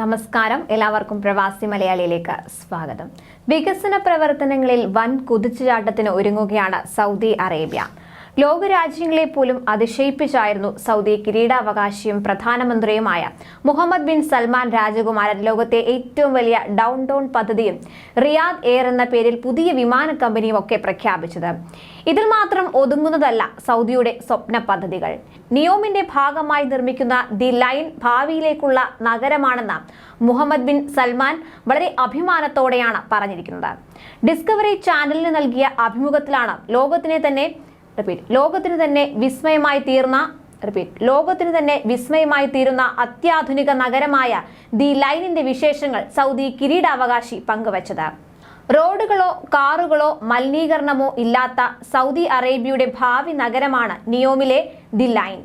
നമസ്കാരം. എല്ലാവർക്കും പ്രവാസി മലയാളിയിലേക്ക് സ്വാഗതം. വികസന പ്രവർത്തനങ്ങളിൽ വൻ കുതിച്ചുചാട്ടത്തിന് ഒരുങ്ങുകയാണ് സൗദി അറേബ്യ. ലോകരാജ്യങ്ങളെ പോലും അതിശയിപ്പിച്ചായിരുന്നു സൗദി കിരീടാവകാശിയും പ്രധാനമന്ത്രിയുമായ മുഹമ്മദ് ബിൻ സൽമാൻ രാജകുമാരൻ ലോകത്തെ ഏറ്റവും വലിയ ഡൗൺ ടൗൺ പദ്ധതിയും റിയാദ് എയർ എന്ന പേരിൽ പുതിയ വിമാന കമ്പനിയും ഒക്കെ പ്രഖ്യാപിച്ചത്. ഇതിൽ മാത്രം ഒതുങ്ങുന്നതല്ല സൗദിയുടെ സ്വപ്ന പദ്ധതികൾ. നിയോമിന്റെ ഭാഗമായി നിർമ്മിക്കുന്ന ദി ലൈൻ ഭാവിയിലേക്കുള്ള നഗരമാണെന്ന് മുഹമ്മദ് ബിൻ സൽമാൻ വളരെ അഭിമാനത്തോടെയാണ് പറഞ്ഞിരിക്കുന്നത്. ഡിസ്കവറി ചാനലിന് നൽകിയ അഭിമുഖത്തിലാണ് ലോകത്തിനെ തന്നെ റിപ്പീറ്റ് ലോകത്തിന് തന്നെ വിസ്മയമായി തീർന്ന റിപ്പീറ്റ് ലോകത്തിന് തന്നെ വിസ്മയമായി തീരുന്ന അത്യാധുനിക നഗരമായ ദി ലൈനിന്റെ വിശേഷങ്ങൾ സൗദി കിരീടാവകാശി പങ്കുവച്ചത്. റോഡുകളോ കാറുകളോ മലിനീകരണമോ ഇല്ലാത്ത സൗദി അറേബ്യയുടെ ഭാവി നഗരമാണ് നിയോമിലെ ദി ലൈൻ.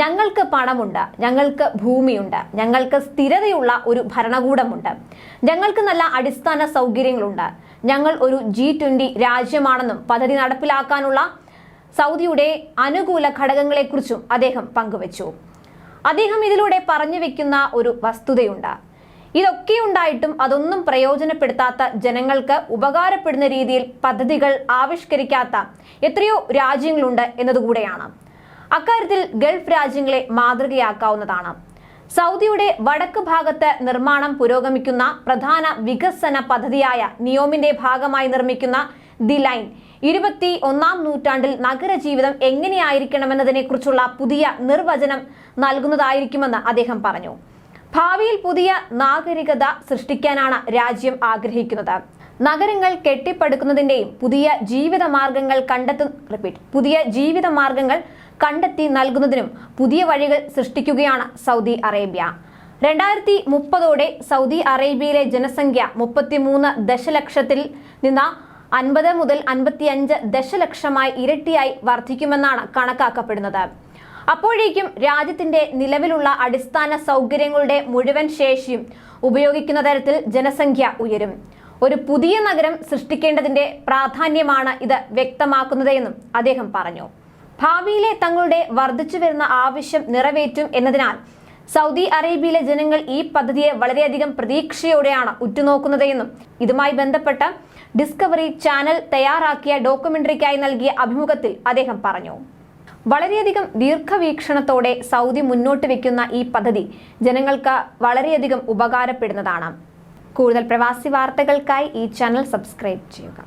ഞങ്ങൾക്ക് പണമുണ്ട് ഞങ്ങൾക്ക് ഭൂമിയുണ്ട് ഞങ്ങൾക്ക് സ്ഥിരതയുള്ള ഒരു ഭരണകൂടമുണ്ട്. ഞങ്ങൾക്ക് നല്ല അടിസ്ഥാന സൗകര്യങ്ങളുണ്ട്. ഞങ്ങൾ ഒരു ജി രാജ്യമാണെന്നും പദ്ധതി നടപ്പിലാക്കാനുള്ള സൗദിയുടെ അനുകൂല ഘടകങ്ങളെക്കുറിച്ചും അദ്ദേഹം പങ്കുവച്ചു. അദ്ദേഹം ഇതിലൂടെ പറഞ്ഞു വെക്കുന്ന ഒരു വസ്തുതയുണ്ട്. ഇതൊക്കെ ഉണ്ടായിട്ടും അതൊന്നും പ്രയോജനപ്പെടുത്താത്ത ജനങ്ങൾക്ക് ഉപകാരപ്പെടുന്ന രീതിയിൽ പദ്ധതികൾ ആവിഷ്കരിക്കാത്ത എത്രയോ രാജ്യങ്ങളുണ്ട് എന്നതുകൂടെയാണ്. അക്കാര്യത്തിൽ ഗൾഫ് രാജ്യങ്ങളെ മാതൃകയാക്കാവുന്നതാണ്. സൗദിയുടെ വടക്ക് ഭാഗത്ത് നിർമ്മാണം പുരോഗമിക്കുന്ന പ്രധാന വികസന പദ്ധതിയായ നിയോമിന്റെ ഭാഗമായി നിർമ്മിക്കുന്ന ദി ലൈൻ. ഇരുപത്തി ഒന്നാം നൂറ്റാണ്ടിൽ നഗരജീവിതം എങ്ങനെയായിരിക്കണമെന്നതിനെക്കുറിച്ചുള്ള പുതിയ നിർവചനം നൽകുന്നതായിരിക്കുമെന്ന് അദ്ദേഹം പറഞ്ഞു. ഭാവിയിൽ പുതിയ നാഗരികത സൃഷ്ടിക്കാനാണ് രാജ്യം ആഗ്രഹിക്കുന്നത്. നഗരങ്ങൾ കെട്ടിപ്പടുക്കുന്നതിന്റെയും പുതിയ ജീവിത മാർഗങ്ങൾ കണ്ടെത്തു റിപ്പീറ്റ് പുതിയ ജീവിത മാർഗങ്ങൾ കണ്ടെത്തി നൽകുന്നതിനും പുതിയ വഴികൾ സൃഷ്ടിക്കുകയാണ് സൗദി അറേബ്യ. രണ്ടായിരത്തി മുപ്പതോടെ സൗദി അറേബ്യയിലെ ജനസംഖ്യ മുപ്പത്തിമൂന്ന് ദശലക്ഷത്തിൽ നിന്ന് അൻപത് മുതൽ അൻപത്തിയഞ്ച് ദശലക്ഷമായി ഇരട്ടിയായി വർദ്ധിക്കുമെന്നാണ് കണക്കാക്കപ്പെടുന്നത്. അപ്പോഴേക്കും രാജ്യത്തിന്റെ നിലവിലുള്ള അടിസ്ഥാന സൗകര്യങ്ങളുടെ മുഴുവൻ ശേഷിയും ഉപയോഗിക്കുന്ന തരത്തിൽ ജനസംഖ്യ ഉയരും. ഒരു പുതിയ നഗരം സൃഷ്ടിക്കേണ്ടതിന്റെ പ്രാധാന്യമാണ് ഇത് വ്യക്തമാക്കുന്നതെന്നും അദ്ദേഹം പറഞ്ഞു. ഭാവിയിലെ തങ്ങളുടെ വർദ്ധിച്ചു വരുന്ന ആവശ്യം നിറവേറ്റും എന്നതിനാൽ സൗദി അറേബ്യയിലെ ജനങ്ങൾ ഈ പദ്ധതിയെ വളരെയധികം പ്രതീക്ഷയോടെയാണ് ഉറ്റുനോക്കുന്നതെന്നും ഇതുമായി ബന്ധപ്പെട്ട ഡിസ്കവറി ചാനൽ തയ്യാറാക്കിയ ഡോക്യുമെന്ററിക്കായി നൽകിയ അഭിമുഖത്തിൽ അദ്ദേഹം പറഞ്ഞു. വളരെയധികം ദീർഘവീക്ഷണത്തോടെ സൗദി മുന്നോട്ട് വെക്കുന്ന ഈ പദ്ധതി ജനങ്ങൾക്ക് വളരെയധികം ഉപകാരപ്പെടുന്നതാണ്. കൂടുതൽ പ്രവാസി വാർത്തകൾക്കായി ഈ ചാനൽ സബ്സ്ക്രൈബ് ചെയ്യുക.